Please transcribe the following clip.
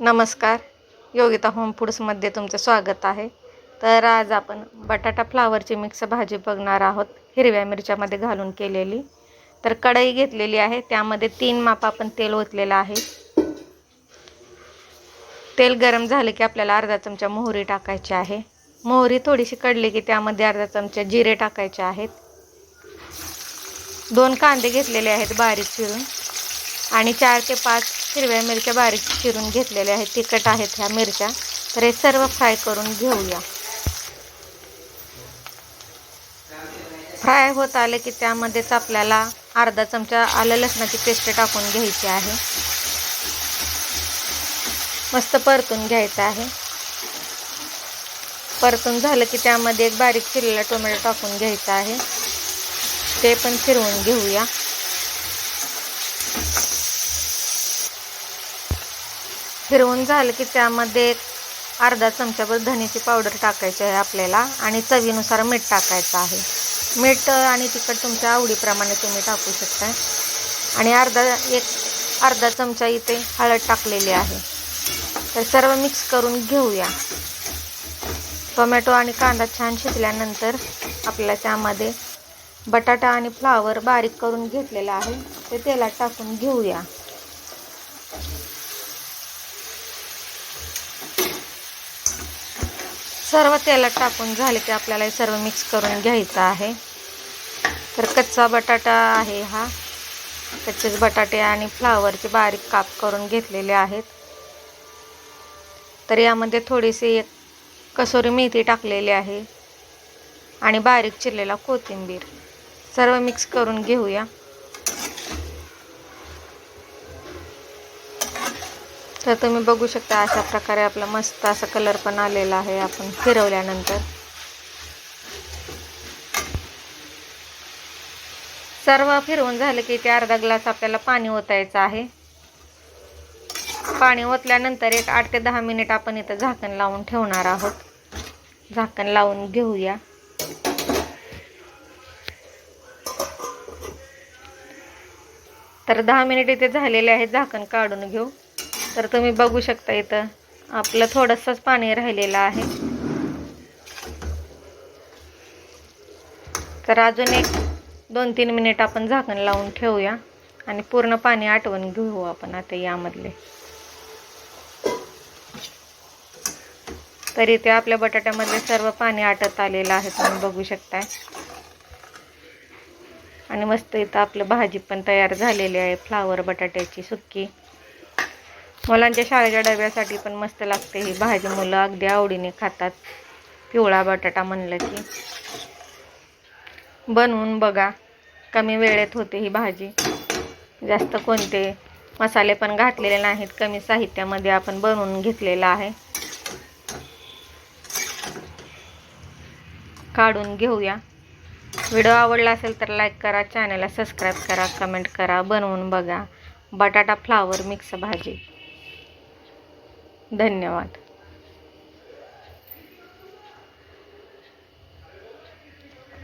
नमस्कार. योगिता होम फूड्समध्ये तुमचं स्वागत आहे. तर आज आपण बटाटा फ्लावरची मिक्स भाजी बघणार आहोत. हिरव्या मिरच्यामध्ये घालून केलेली. तर कढई घेतलेली आहे. त्यामध्ये तीन माप आपण तेल ओतलेलं आहे. तेल गरम झालं की आपल्याला अर्धा चमचा मोहरी टाकायची आहे. मोहरी थोडीशी कडली की त्यामध्ये अर्धा चमचा जिरे टाकायचे आहेत. दोन कांदे घेतलेले आहेत बारीक चिरून. आणि चार ते पाच हिरव्या मिरच्या बारीक चिरून घेतलेल्या आहेत. तिखट आहेत ह्या मिरच्या. तर हे सर्व फ्राय करून घेऊया. फ्राय होत आले की त्यामध्येच आपल्याला अर्धा चमचा आलं लसणाची पेस्ट टाकून घ्यायची आहे. मस्त परतून घ्यायचं आहे. परतून झालं की त्यामध्ये एक बारीक चिरलेला टोमॅटो टाकून घ्यायचा आहे. ते पण फिरवून घेऊया. फिरवून झालं की त्यामध्ये एक अर्धा चमचाभर धण्याची पावडर टाकायची आहे आपल्याला आणि चवीनुसार मीठ टाकायचं आहे. मीठ आणि तिखट तुमच्या आवडीप्रमाणे तुम्ही टाकू शकता. आणि अर्धा एक अर्धा चमचा इथे हळद टाकलेली आहे. तर सर्व मिक्स करून घेऊया. टोमॅटो आणि कांदा छान शिजल्यानंतर आपल्याला त्यामध्ये बटाटा आणि फ्लावर बारीक करून घेतलेला आहे. ते तेलात टाकून घेऊया. सर्व तेलात टाकून झाले की आपल्याला हे सर्व मिक्स करून घ्यायचं आहे. तर कच्चा बटाटा आहे हा. कच्चेच बटाटे आणि फ्लावरचे बारीक काप करून घेतलेले आहेत. तर यामध्ये थोडीशी एक कसोरी मेथी टाकलेली आहे आणि बारीक चिरलेला कोथिंबीर. सर्व मिक्स करून घेऊया. तर तुम्ही बघू शकता अशा प्रकारे आपला मस्त असा कलर पण आलेला आहे आपण फिरवल्यानंतर. सर्व फिरवून झालं की ते अर्धा ग्लास आपल्याला पाणी ओतायचं आहे. पाणी ओतल्यानंतर एक आठ ते दहा मिनिट आपण इथं झाकण लावून ठेवणार आहोत. झाकण लावून घेऊया. तर दहा मिनिट इथे झालेले आहेत झाकण काढून घेऊ. तर तुम्ही बघू शकता इथं आपलं थोडंसंच पाणी राहिलेलं आहे. तर अजून एक दोन तीन मिनिट आपण झाकण लावून ठेवूया आणि पूर्ण पाणी आटवून घेऊ आपण आता यामधले. तरी ते आपल्या बटाट्यामधले सर्व पाणी आटत आलेलं आहे तुम्ही बघू शकताय. आणि मस्त इथं आपलं भाजी पण तयार झालेली आहे फ्लावर बटाट्याची सुक्की मुलांच्या शाळेच्या डब्यासाठी पण मस्त लागते ही. भाजी मुलं अगदी आवडीने खातात. पिवळा बटाटा म्हणलं की. बनवून बघा. कमी वेळेत होते ही भाजी. जास्त कोणते मसाले पण घातलेले नाहीत. कमी साहित्यामध्ये आपण बनवून घेतलेलं आहे. काढून घेऊया. व्हिडिओ आवडला असेल तर लाईक करा चॅनलला सबस्क्राईब करा कमेंट करा बनवून बघा. बटाटा फ्लावर मिक्स भाजी. धन्यवाद.